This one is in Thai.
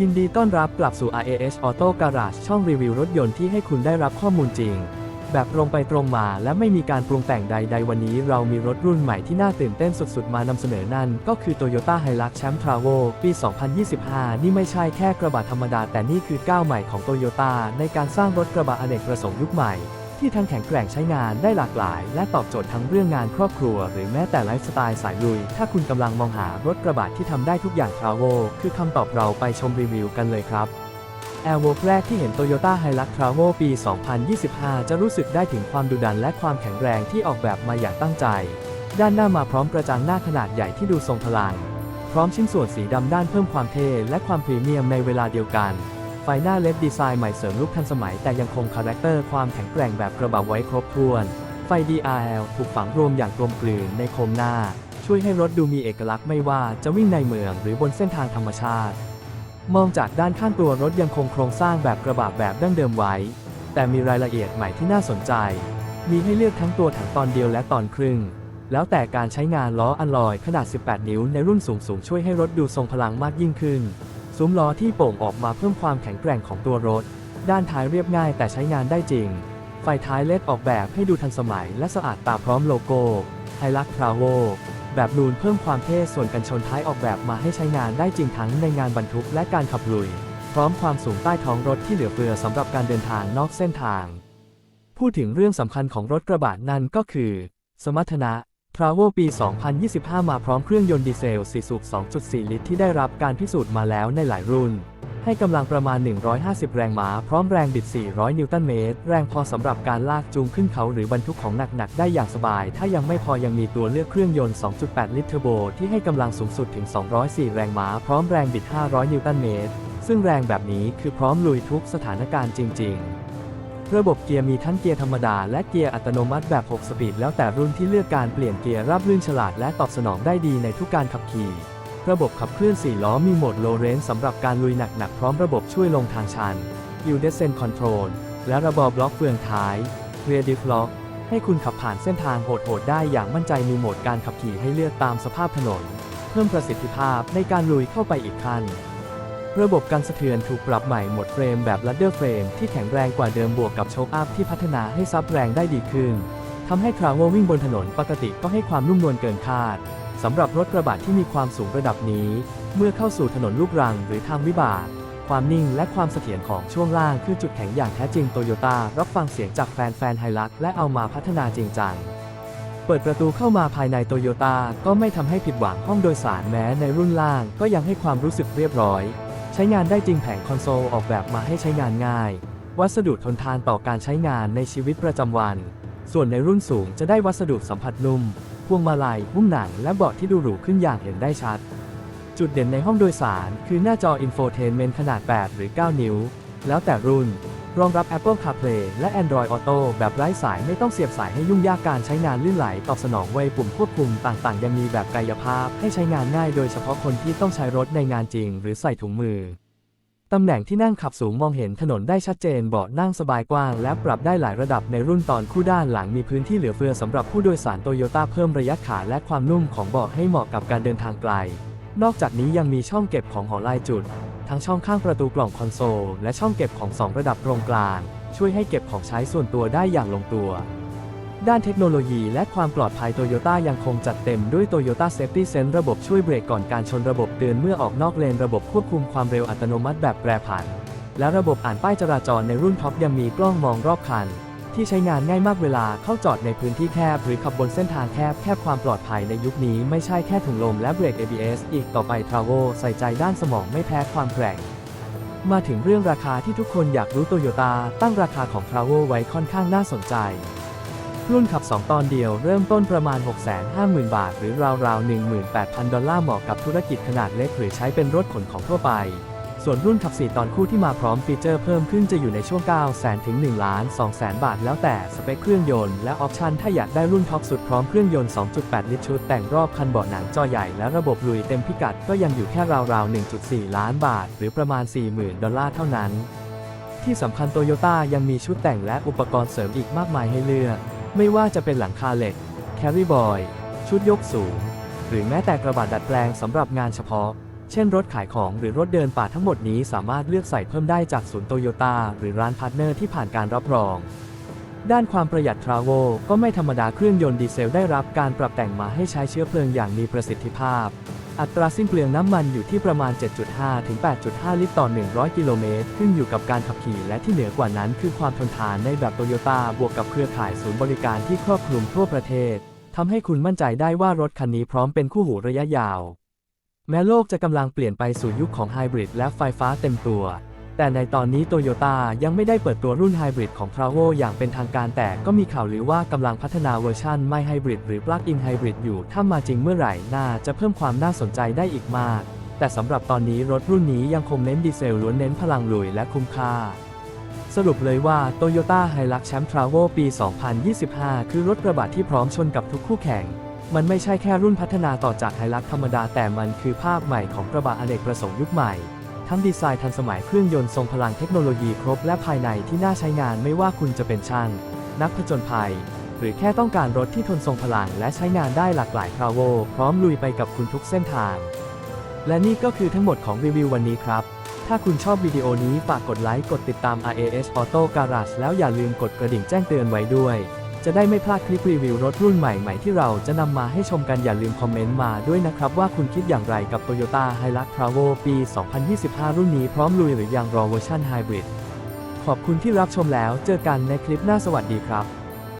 ยินดีต้อนรับกลับสู่ RAS Auto Garage ช่องรีวิวรถยนต์ที่ให้คุณได้รับข้อมูลจริง แบบตรงไปตรงมาและไม่มีการปรุงแต่งใด ๆ วันนี้เรามีรถรุ่นใหม่ที่น่าตื่นเต้นสุด ๆ มานำเสนอนั่น ก็คือ Toyota Hilux Champ Travel ปี 2025 นี่ไม่ใช่แค่กระบะธรรมดา แต่นี่คือก้าวใหม่ของ Toyota ในการสร้างรถกระบะอเนกประสงค์ยุคใหม่ ที่ทั้งแข็งแกร่งใช้งานได้หลากหลาย และตอบโจทย์ทั้งเรื่องงานครอบครัว หรือแม้แต่ไลฟ์สไตล์สายลุย ถ้าคุณกำลังมองหารถกระบะที่ทำได้ทุกอย่าง Travel คือคำตอบเราไปชมรีวิวกันเลยครับแอร์โวแรกที่เห็น Toyota Hilux Travel ปี 2025 จะรู้สึกได้ถึงความดุดันและความแข็งแรงที่ออกแบบมาอย่างตั้งใจ ด้านหน้ามาพร้อมกระจังหน้าขนาดใหญ่ที่ดูทรงพลัง พร้อมชิ้นส่วนสีดำด้านเพิ่มความเท่และความพรีเมียมในเวลาเดียวกัน ไฟหน้าเลดดีไซน์ใหม่เสริมลุคทันสมัยแต่ยังคงคาแรคเตอร์ความแข็งแกร่งแบบกระบะไว้ครบถ้วน ไฟ DRL ถูกฝังรวมอย่างกลมกลืนในโคมหน้า ช่วยให้รถดูมีเอกลักษณ์ไม่ว่าจะวิ่งในเมืองหรือบนเส้นทางธรรมชาติ มองจากด้านข้างตัวรถยังคงโครงสร้างแบบกระบะแบบดั้งเดิมไว้ แต่มีรายละเอียดใหม่ที่น่าสนใจ มีให้เลือกทั้งตัวถังตอนเดียวและตอนครึ่ง แล้วแต่การใช้งานล้ออัลลอยขนาด 18 นิ้วในรุ่นสูงสูงช่วยให้รถดูทรงพลังมากยิ่งขึ้น ซุ้มล้อที่โป่งออกมาเพิ่มความแข็งแกร่งของตัวรถ ด้านท้ายเรียบง่ายแต่ใช้งานได้จริง ไฟท้ายเลดออกแบบให้ดูทันสมัยและสะอาดตาพร้อมโลโก้ไฮลักทราโวแบบนูนเพิ่มความเท่ส่วนกันชนท้ายออกแบบมาให้ใช้งานได้จริงทั้งในงานบรรทุกและการขับลุย พร้อมความสูงใต้ท้องรถที่เหลือเฟือสำหรับการเดินทางนอกเส้นทาง พูดถึงเรื่องสำคัญของรถกระบะนั่นก็คือ สมรรถนะ t r a v e l ปี 2025 มาพร้อมเครื่องยนต์ดีเซล 4 สูบ 2.4 ลิตร ที่ได้รับการพิสูจน์มาแล้วในหลายรุ่น ให้กำลังประมาณ 150 แรงม้า พร้อมแรงบิด 400 นิวตันเมตร แรงพอสำหรับการลากจูงขึ้นเขาหรือบรรทุกของหนัก ๆ ได้อย่างสบาย ถ้ายังไม่พอยังมีตัวเลือกเครื่องยนต์ 2.8 ลิตรเทอร์โบ ที่ให้กำลังสูงสุดถึง 204 แรงม้า พร้อมแรงบิด 500 นิวตันเมตร ซึ่งแรงแบบนี้คือพร้อมลุยทุกสถานการณ์จริง ๆ ระบบเกียร์มีทั้งเกียร์ธรรมดาและเกียร์อัตโนมัติแบบ 6 สปีดแล้วแต่รุ่นที่เลือกการเปลี่ยนเกียร์ราบรื่นฉลาดและตอบสนองได้ดีในทุกการขับขี่ ระบบขับเคลื่อน 4 ล้อมีโหมด low range สำหรับการลุยหนักๆพร้อมระบบช่วยลงทางชัน Hill Descent Control และระบบบล็อกเฟืองท้าย Rear Diff Lock ให้คุณขับผ่านเส้นทางโหดๆได้อย่างมั่นใจมีโหมดการขับขี่ให้เลือกตามสภาพถนน เพิ่มประสิทธิภาพในการลุยเข้าไปอีกขั้น ระบบกันสะเทือนถูกปรับใหม่หมดเฟรมแบบ ladder frame ที่แข็งแรงกว่าเดิมบวกกับโชคอัพที่พัฒนาให้ซับแรงได้ดีขึ้นทำให้ทราเวลวิ่งบนถนนปกติก็ให้ความนุ่มนวลเกินคาดสำหรับรถกระบะที่มีความสูงระดับนี้ เมื่อเข้าสู่ถนนลูกรังหรือทางวิบาก ความนิ่งและความเสถียรของช่วงล่างคือจุดแข็งอย่างแท้จริงโตโยต้ารับฟังเสียงจากแฟนๆไฮลักและเอามาพัฒนาจริงจังเปิดประตูเข้ามาภายในโตโยต้าก็ไม่ทำให้ผิดหวังห้องโดยสารแม้ในรุ่นล่างก็ยังให้ความรู้สึกเรียบร้อย ใช้งานได้จริงแผงคอนโซลออกแบบมาให้ใช้งานง่าย วัสดุทนทานต่อการใช้งานในชีวิตประจำวัน ส่วนในรุ่นสูงจะได้วัสดุสัมผัสนุ่ม พวงมาลัยหุ้มหนังและเบาะที่ดูหรูขึ้นอย่างเห็นได้ชัด จุดเด่นในห้องโดยสาร คือหน้าจออินโฟเทนเมนต์ขนาด 8 หรือ 9 นิ้ว แล้วแต่รุ่น รองรับ Apple CarPlay และ Android Auto แบบไร้สายไม่ต้องเสียบสายให้ยุ่งยากการใช้งานลื่นไหลตอบสนองไวปุ่มควบคุมต่างๆ ยังมีแบบกายภาพให้ใช้งานง่ายโดยเฉพาะคนที่ต้องใช้รถในงานจริง หรือใส่ถุงมือ ตำแหน่งที่นั่งขับสูงมองเห็นถนนได้ชัดเจนเบาะนั่งสบายกว้าง และปรับได้หลายระดับในรุ่นตอนคู่ด้านหลังมีพื้นที่เหลือเฟือสำหรับผู้โดยสารโตโยต้าเพิ่มระยะขาและความนุ่มของเบาะให้เหมาะกับการเดินทางไกล นอกจากนี้ยังมีช่องเก็บของหอลายจุด ทั้งช่องข้างประตูกล่องคอนโซล และช่องเก็บของ 2 ระดับตรงกลาง ช่วยให้เก็บของใช้ส่วนตัวได้อย่างลงตัว ด้านเทคโนโลยีและความปลอดภัยโตโยต้ายังคงจัดเต็มด้วย Toyota Safety Sense ระบบช่วยเบรกก่อนการชนระบบเตือนเมื่อออกนอกเลนระบบควบคุมความเร็วอัตโนมัติแบบแปรผัน และระบบอ่านป้ายจราจรในรุ่นท็อปยังมีกล้องมองรอบคัน ที่ใช้งานง่ายมากเวลาเข้าจอดในพื้นที่แคบ หรือขับบนเส้นทางแคบแคบความปลอดภัยในยุคนี้ไม่ใช่แค่ถุงลมและเบรก ABS อีกต่อไป t r a v e l ใส่ใจด้านสมองไม่แพ้ความแกร่งมาถึงเรื่องราคาที่ทุกคนอยากรู้โตโยต้าตั้งราคาของ t r a v e l ไว้ค่อนข้างน่าสนใจ รุ่นขับ 2 ตอนเดียวเริ่มต้นประมาณ 650,000 บาท หรือราวๆ 18,000 ดอลลาร์เหมาะกับธุรกิจขนาดเล็กหรือใช้เป็นรถขนของทั่วไป ส่วนรุ่นขับ 4 ตอนคู่ที่มาพร้อมฟีเจอร์เพิ่มขึ้นจะอยู่ในช่วง900,000ถึง1ล้าน2แสนบาท แล้วแต่สเปคเครื่องยนต์และออปชันถ้าอยากได้รุ่นท็อปสุดพร้อมเครื่องยนต์ 2.8 ลิตรชุดแต่งรอบคันเบาะหนังจอใหญ่และระบบลุยเต็มพิกัดก็ยังอยู่แค่ราวๆ 1.4 ล้านบาท หรือประมาณ 40,000 ดอลลาร์เท่านั้น ที่สำคัญโตโยต้ายังมีชุดแต่งและอุปกรณ์เสริมอีกมากมายให้เลือก ไม่ว่าจะเป็นหลังคาเหล็กแคริบอยชุดยกสูง หรือแม้แต่กระบะดัดแปลงสำหรับงานเฉพาะ เช่นรถขายของหรือรถเดินป่าทั้งหมดนี้สามารถเลือกใส่เพิ่มได้จากศูนย์โตโยต้าหรือร้านพาร์ทเนอร์ที่ผ่านการรับรอง ด้านความประหยัดทราโวก็ไม่ธรรมดาเครื่องยนต์ดีเซลได้รับการปรับแต่งมาให้ใช้เชื้อเพลิงอย่างมีประสิทธิภาพ อัตราสิ้นเปลืองน้ำมันอยู่ที่ประมาณ 7.5 ถึง 8.5 ลิตรต่อ 100 กิโลเมตร ขึ้นอยู่กับการขับขี่และที่เหนือกว่านั้นคือความทนทานในแบบโตโยต้าบวกกับเครือข่ายศูนย์บริการที่ครอบคลุมทั่วประเทศทำให้คุณมั่นใจได้ว่ารถคันนี้พร้อมเป็นคู่หูระยะยาว แม้โลกจะกำลังเปลี่ยนไปสู่ยุคของไฮบริดและไฟฟ้าเต็มตัว แต่ในตอนนี้โตโยต้ายังไม่ได้เปิดตัวรุ่นไฮบริดของ t r a v o อย่างเป็นทางการแต่ก็มีข่าวลือว่ากำลังพัฒนาเวอร์ชันไม่ไฮบริดหรือ Plug-in Hybrid อยู่ ถ้ามาจริงเมื่อไหร่น่าจะเพิ่มความน่าสนใจได้อีกมาก แต่สำหรับตอนนี้รถรุ่นนี้ยังคงเน้นดีเซลล้วนเน้นพลังลุยและคุ้มค่าสรุปเลยว่า Toyota Hilux Champ Travel ปี 2025 คือรถกระบะที่พร้อมชนกับทุกคู่แข่ง มันไม่ใช่แค่รุ่นพัฒนาต่อจาก Hilux ธรรมดาแต่มันคือภาพใหม่ของกระบะอเนกประสงค์ยุคใหม่ ทั้งดีไซน์ทันสมัยเครื่องยนต์ทรงพลังเทคโนโลยีครบและภายในที่น่าใช้งานไม่ว่าคุณจะเป็นช่าง นักผจญภัย หรือแค่ต้องการรถที่ทนทรงพลังและใช้งานได้หลากหลายทราโวพร้อมลุยไปกับคุณทุกเส้นทาง และนี่ก็คือทั้งหมดของรีวิววันนี้ครับถ้าคุณชอบวิดีโอนี้ฝากกดไลค์ กดติดตาม RAS Auto Garage แล้วอย่าลืมกดกระดิ่งแจ้งเตือนไว้ด้วย จะได้ไม่พลาดคลิปรีวิวรถรุ่นใหม่ๆที่เราจะนำมาให้ชมกันอย่าลืมคอมเมนต์มาด้วยนะครับ ว่าคุณคิดอย่างไรกับ Toyota Hilux Travo ปี 2025 รุ่นนี้พร้อมลุยหรือยังรอเวอร์ชันไฮบริดขอบคุณที่รับชมแล้วเจอกันในคลิปหน้าสวัสดีครับ